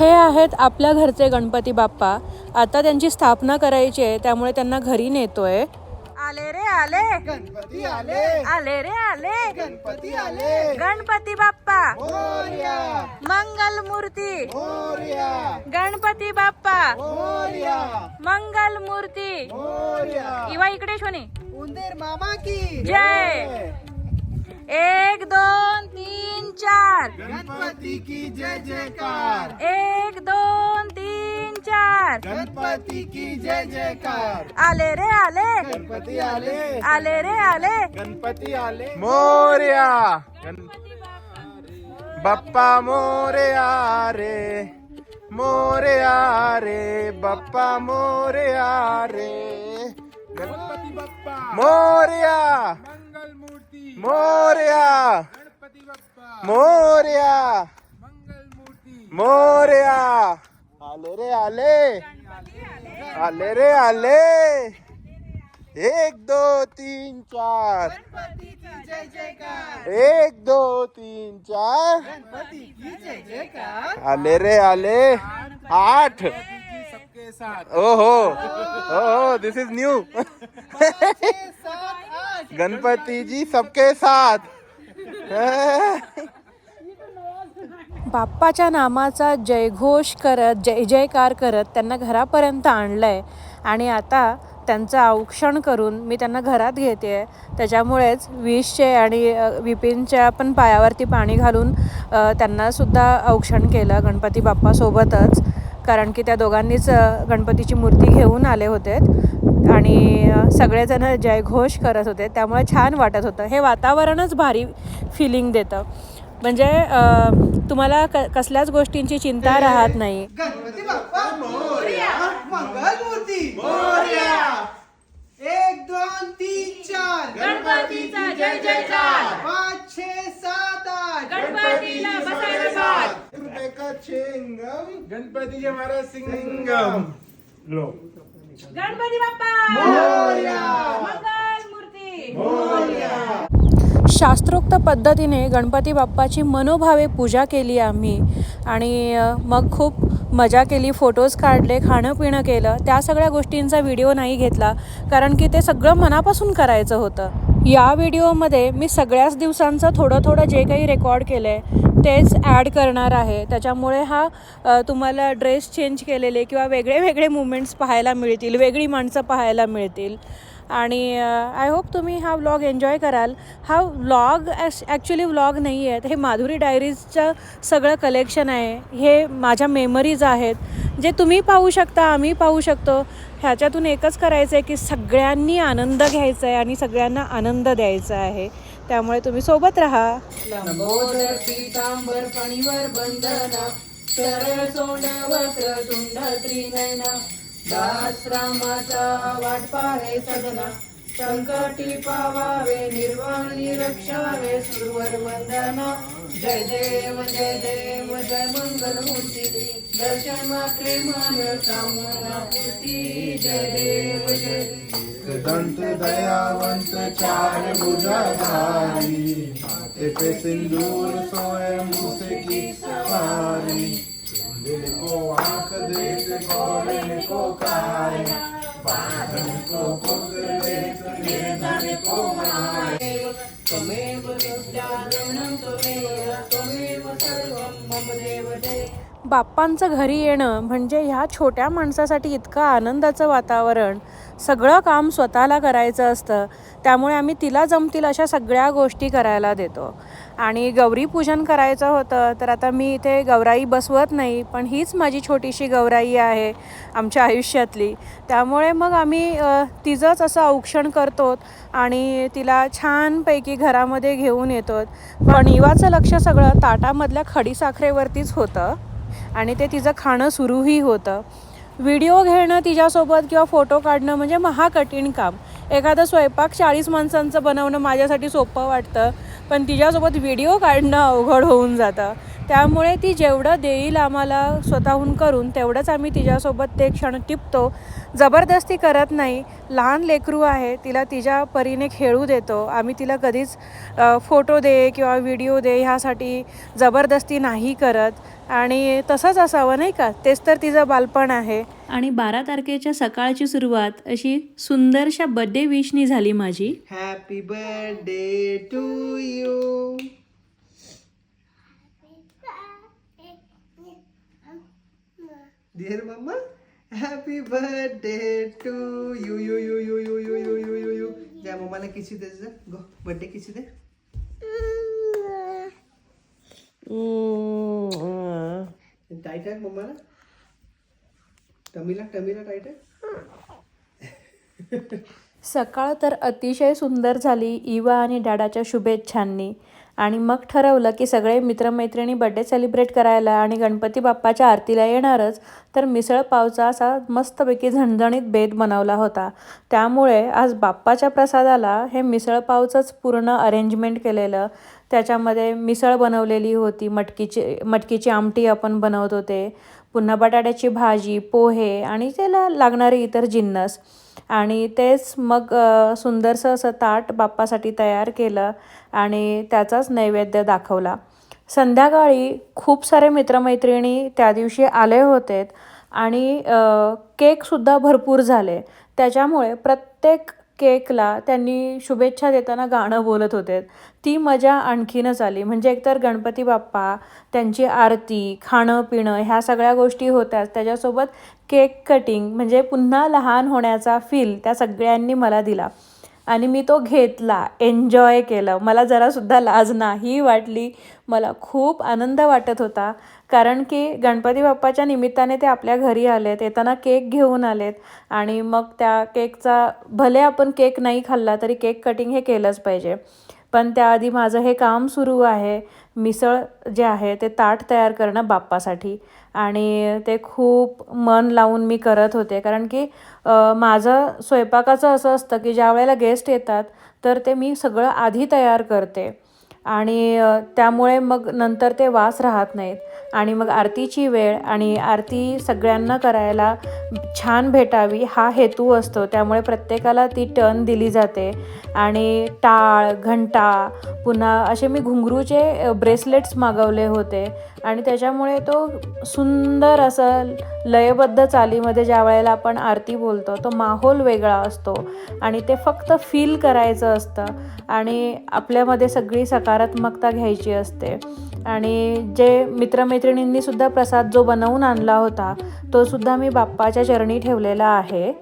हे आहेत आपल्या घरचे गणपती बाप्पा. आता त्यांची स्थापना करायची आहे त्यामुळे त्यांना घरी नेतोय. आले रे आले. गणपती आले. आले रे आले. गणपती आले. गणपती बाप्पा. मोर्या. मंगल मूर्ती मोर्या. गणपती बाप्पा. मोर्या. मंगल मूर्ती मोर्या. इवा इकडे शोनी. उंदीर मामा की. जय. एक दोन तीन चार। गणपति की जय जयकार। एक दोन तीन चार। गणपति की जय जयकार। आले रे आले। गणपती आले। आले रे आले। गणपती आले। मोर्या। बाप्पा मोर्या रे। मोर्या रे। बाप्पा मोर्या रे। गणपति बाप्पा मोर्या। मोर्या। गणपती बाप्पा मोर्या। मंगल मूर्ती मोर्या। आले रे आले। आले रे आले। एक दो तीन चार। एक दो तीन चार। आले रे आले। आठ। ओ हो हो हो this is new Ganpati ji सबके साथ। बाप्पाच्या नामाचा जयघोष करत जय जयकार करत त्यांना घरापर्यंत आणलंय. आणि आता त्यांचं औक्षण करून मी त्यांना घरात घेते त्याच्यामुळेच विषचे आणि विपिनच्या पण पायावरती पाणी घालून त्यांनासुद्धा औक्षण केलं गणपती बाप्पासोबतच. कारण की त्या दोघांनीच गणपतीची मूर्ती घेऊन आले होते आणि सगळेजण जयघोष करत होते. त्यामुळे छान वाटत होतं. हे वातावरणच भारी फिलिंग देतं. म्हणजे अ, तुम्हाला क कसल्याच गोष्टींची चिंता राहत नाही. गणपती बाप्पा मोर्या. मंगल मूर्ती मोर्या. एक दोन तीन चार. गणपतीचा जय जयकार पाच छे सात आठ. गणपतीला बसायला साथ. रुपये का चेंगम गणपती जे महाराज सिंगम लो. गणपती बाप्पा! मोरया! मंगल मूर्ती! मोर्या! शास्त्रोक्त पद्धतीने गणपती बाप्पाची मनोभावे पूजा केली आम्ही. आणि मग खूप मजा केली फोटोज काढले खाणं पिणं केलं. त्या सगळ्या गोष्टींचा व्हिडिओ नाही घेतला कारण की ते सगळं मनापासून करायचं होतं. या व्हिडिओमध्ये मी सगळ्याच दिवसांचं थोडं थोडं जे काही रेकॉर्ड केलं आहे तेच ॲड करणार आहे. त्याच्यामुळे हा तुम्हाला ड्रेस चेंज केलेले किंवा वेगळे वेगळे मुमेंट्स पाहायला मिळतील वेगळी माणसं पाहायला मिळतील. आणि आय होप तुम्ही हा व्लॉग एन्जॉय कराल. हा व्लॉग ॲश ॲक्च्युली व्लॉग नाही आहेत हे माधुरी डायरीजचं सगळं कलेक्शन आहे. हे माझ्या मेमरीज आहेत. जे तुम्ही पाहू शकता आम्ही पाहू शकतो. ह्याच्यातून एकच करायचं आहे की सगळ्यांनी आनंद घ्यायचा आहे आणि सगळ्यांना आनंद द्यायचा आहे. त्यामुळे तुम्ही सोबत राहा. लंबोदर पीतांबर फणीवर बंधना सरळ सोंड वक्र तुंड त्रिनयना दास रामाचा वाट पाहे सदना. संकटी पावावे, निर्वाणी रक्षावे सुरवर वंदना जय देव जय देव, जय मंगल मूर्ती दर्शन मात्रे मन कामना पूर्ती जय देव, जय दंत दयावंत चार ते पे सिंदूर स्वयं मुसे की सवारी। दिल को आँख देत घोड़े को काया बादल को पुत्र बाप्पांचं घरी येणं म्हणजे ह्या छोट्या माणसासाठी इतकं आनंदाचं वातावरण. सगळं काम स्वतःला करायचं असतं. त्यामुळे आम्ही तिला जमतील अशा सगळ्या गोष्टी करायला देतो. आणि गौरी पूजन करायचं होतं तर आता मी इथे गौराई बसवत नाही पण हीच माझी छोटीशी गौराई आहे आमच्या आयुष्यातली. त्यामुळे मग आम्ही तिचंच असं औक्षण करतो आणि तिला छानपैकी घरामध्ये घेऊन येतो पण इवाचं लक्ष सगळं ताटामधल्या खडीसाखरेवरतीच होतं आणि ते तिचं खाणं सुरूही होतं. व्हिडिओ घेणं तिच्यासोबत किंवा फोटो काढणं म्हणजे महाकठीण काम. एखादं स्वयंपाक चाळीस माणसांचं बनवणं माझ्यासाठी सोपं वाटतं. पण तिच्यासोबत व्हिडिओ काढणं अवघड होऊन जातं. त्यामुळे ती जेवढं देईल आम्हाला स्वतःहून करून तेवढंच आम्ही तिच्यासोबत ते क्षण टिपतो. जबरदस्ती करत नाही. लहान लेकरू आहे तिला तिच्या परीने खेळू देतो. आम्ही तिला कधीच फोटो दे किंवा व्हिडिओ दे ह्यासाठी जबरदस्ती नाही करत. आणि तसंच असावं नाही का? तेच तर तिचं बालपण आहे. आणि बारा तारखेच्या सकाळची सुरुवात अशी सुंदरशा बड्डे विशनी झाली माझी. Happy birthday to you. Dear Mama, happy birthday to you, you, you, you, you, you, you, you, you, you. যা মামালে কিছু দে যা গো বার্থডে কিছু দে টাইটাক মামা Tamila Tamila tighter. सकाळ तर अतिशय सुंदर झाली इवा आणि डॅडाच्या शुभेच्छांनी. आणि मग ठरवलं की सगळे मित्रमैत्रिणी बड्डे सेलिब्रेट करायला आणि गणपती बाप्पाच्या आरतीला येणारच तर मिसळ पावचा असा मस्तपैकी झणझणीत बेत बनवला होता. त्यामुळे आज बाप्पाच्या प्रसादाला हे मिसळ पावचंच पूर्ण अरेंजमेंट केलेलं. त्याच्यामध्ये मिसळ बनवलेली होती मटकीची मटकीची आमटी आपण बनवत होते पुन्हा बटाट्याची भाजी पोहे आणि त्याला लागणारे इतर जिन्नस. आणि तेच मग सुंदरसं असं ताट बाप्पासाठी तयार केलं आणि त्याचाच नैवेद्य दाखवला. संध्याकाळी खूप सारे मित्रमैत्रिणी त्या दिवशी आले होते आणि केकसुद्धा भरपूर झाले. त्याच्यामुळे प्रत्येक केकला त्यांनी शुभेच्छा देताना गाणं बोलत होते. ती मजा आणखीनच आली. म्हणजे एकतर गणपती बाप्पा त्यांची आरती खाणं पिणं ह्या सगळ्या गोष्टी होत्याच. त्याच्यासोबत केक कटिंग म्हणजे पुन्हा लहान होण्याचा फील त्या सगळ्यांनी मला दिला. आणि मी तो घेतला एन्जॉय केलं. मला जरासुद्धा लाज नाही वाटली. मला खूप आनंद वाटत होता. कारण की गणपती बाप्पाच्या निमित्ताने ते आपल्या घरी आलेत येताना केक घेऊन आलेत. आणि मग त्या केकचा भले आपण केक नाही खाल्ला तरी केक कटिंग हे केलंच पाहिजे. पण त्याआधी माझं हे काम सुरू आहे. मिसळ जे आहे ते ताट तयार करणं बाप्पासाठी. आणि ते खूप मन लावून मी करत होते. कारण की माझं स्वयंपाकाचं असं असतं की ज्या वेळेला गेस्ट येतात तर ते मी सगळं आधी तयार करते. आणि त्यामुळे मग नंतर ते वास राहत नाहीत. आणि मग आरतीची वेळ आणि आरती सगळ्यांना करायला छान भेटावी हा हेतू असतो. त्यामुळे प्रत्येकाला ती टर्न दिली जाते. आणि टाळ घंटा पुन्हा असे मी घुंगरूचे ब्रेसलेट्स मागवले होते. आणि त्याच्यामुळे तो सुंदर असं लयबद्ध चालीमध्ये ज्या वेळेला आपण आरती बोलतो तो माहोल वेगळा असतो. आणि ते फक्त फील करायचं असतं. आणि आपल्यामध्ये सगळी सकारात्मकता घ्यायची असते. आणि जे मित्रमैत्रिणींनी सुद्धा प्रसाद जो बनवून आणला होता तो सुद्धा मी बाप्पाच्या चरणी ठेवलेला आहे.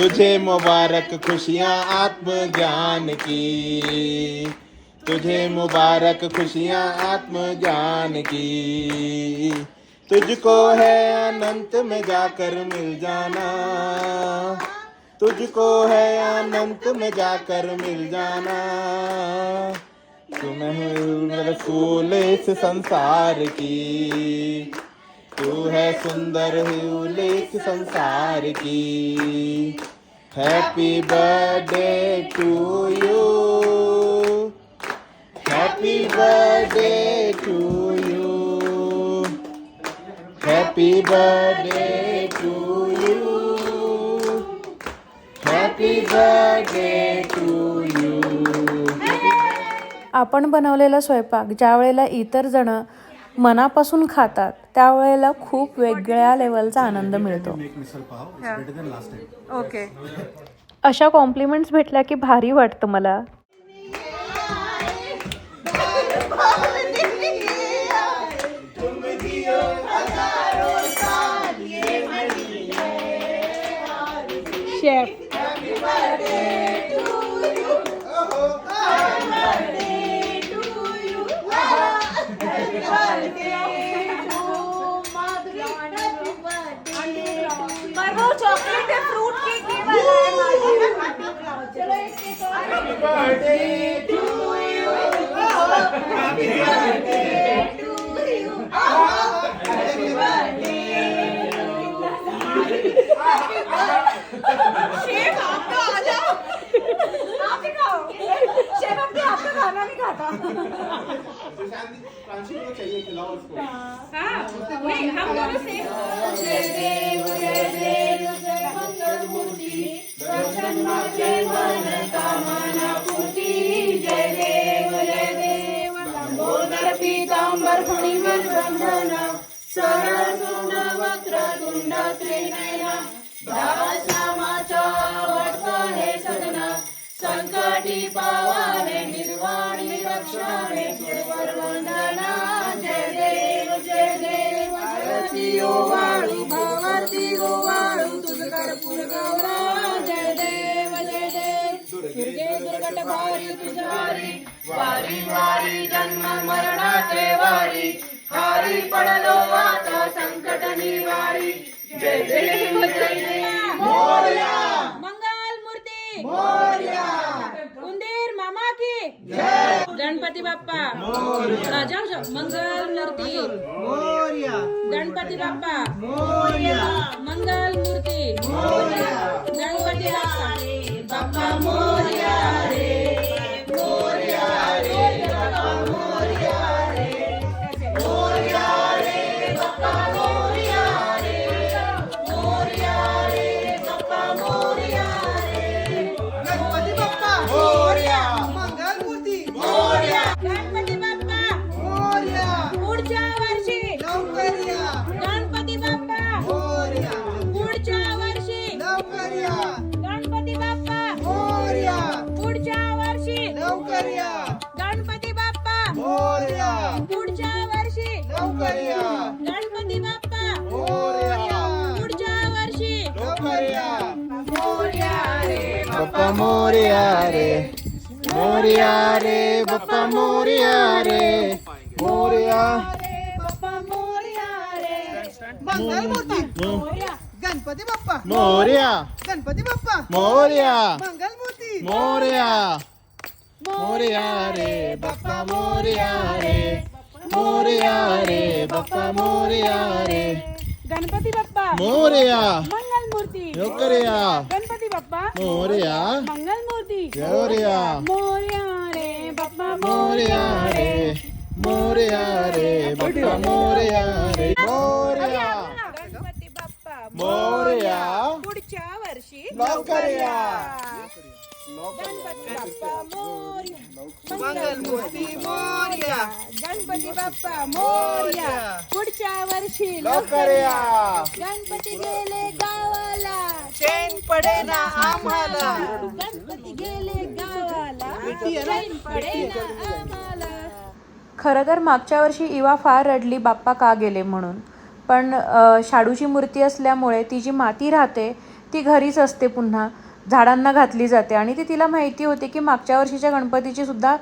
तुझे मुबारक खुशियाँ, आत्मज्ञान की। तुझे मुबारक खुशियाँ, आत्मज्ञान की। तुझको है अनंत में जाकर मिल जाना। तुझको है अनंत में जाकर मिल जाना। तुम है फूल इस संसार की। तू है सुंदर हूल संसार की। Happy birthday to you happy birthday to you happy birthday to you happy birthday to you आपण बनवलेला स्वयंपाक ज्या वेळेला इतर जण मनापासून खातात त्यावेळेला खूप वेगळ्या लेवलचा आनंद मिळतो. ओके अशा कॉम्प्लिमेंट्स भेटल्या की भारी वाटतं मला. birthday to you. Oh, happy birthday to you. Oh, happy birthday to you. Happy birthday. Chef आपका आ जाओ आप ही खाओ शेफ अपने हाथ का खाना नहीं खाता हाँ नहीं हम दोनों सेफ वक्र तुंड त्रिनयना दासामाचा वटक हे सदना संकटी पावावे निर्वाणी रक्षावे सुरवर वंदना जय देव जय देव आरती ओवाळू भगवती ओवाळू तुझकर पुरगौरा जय देव जय देव दुर्गे दुर्गट भारी तुझारी वारी वारी जन्म मरणाचे गणपती बाप्पा. जाऊ मंगल मूर्ती. मोरया. गणपती बाप्पा. मोरया. मंगल मूर्ती. गणपती बाप्पा. बाप्पा लवकर या गणपती बाप्पा. मोरया. पुढच्या वर्षी. लवकर या गणपती बाप्पा. मोरया. पुढच्या वर्षी. लवकर या गणपती बाप्पा. मोरया. पुढच्या वर्षी. लवकर या मोरया रे बाप्पा मोरया रे. मोरया रे बाप्पा मोरया रे. मोरया. बाप्पा मोरया रे. मंगलमूर्ती मोरया. गणपती बाप्पा मोरया गणपती बाप्पा मोरया मंगलमूर्ती मोरया मोरया रे बाप्पा मोरया रे मोरया रे बाप्पा मोरया रे गणपती बाप्पा मोरया मंगल मूर्ती लवकर या गणपती बाप्पा मोरया मंगल मूर्ती मोरया मोरया रे बाप्पा मोरया रे मोरया रे बाप्पा मोरया रे मोरया गणपती बाप्पा मोरया. पुढच्या वर्षी गणपती बाप्पा मोरया. मंगलमूर्ती मोरया. गणपती बाप्पा मोरया. पुढच्या वर्षी गणपती गेले गावाला. चैन पडे ना आम्हाला. गणपती गेले गावाला. चैन पडेना आम्हाला. खरं तर मागच्या वर्षी इवा फार रडली बाप्पा का गेले म्हणून? पण शाडूची मूर्ती असल्यामुळे ती जी माती राहते ती घरीच असते पुन्हा. झाडांना घातली जाते. आणि ती तिला माहिती होती की मागच्या वर्षीच्या गणपतीची सुद्धा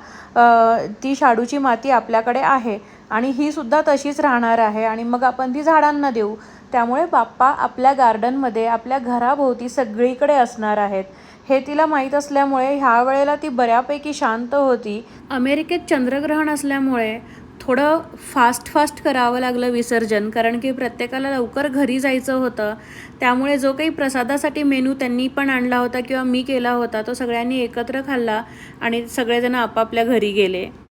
ती शाडूची माती आपल्याकडे आहे. आणि ही सुद्धा तशीच राहणार आहे. आणि मग आपण ती झाडांना देऊ. त्यामुळे बाप्पा आपल्या गार्डनमध्ये आपल्या घराभोवती सगळीकडे असणार आहेत. हे तिला माहीत असल्यामुळे ह्या वेळेला ती बऱ्यापैकी शांत होती. अमेरिकेत चंद्रग्रहण असल्यामुळे थोडं फास्ट फास्ट करावं लागलं विसर्जन. कारण की प्रत्येकाला लवकर घरी जायचं होतं. त्यामुळे जो काही प्रसादासाठी मेनू त्यांनी पण आणला होता किंवा मी केला होता तो सगळ्यांनी एकत्र खाल्ला आणि सगळेजण आपापल्या घरी गेले.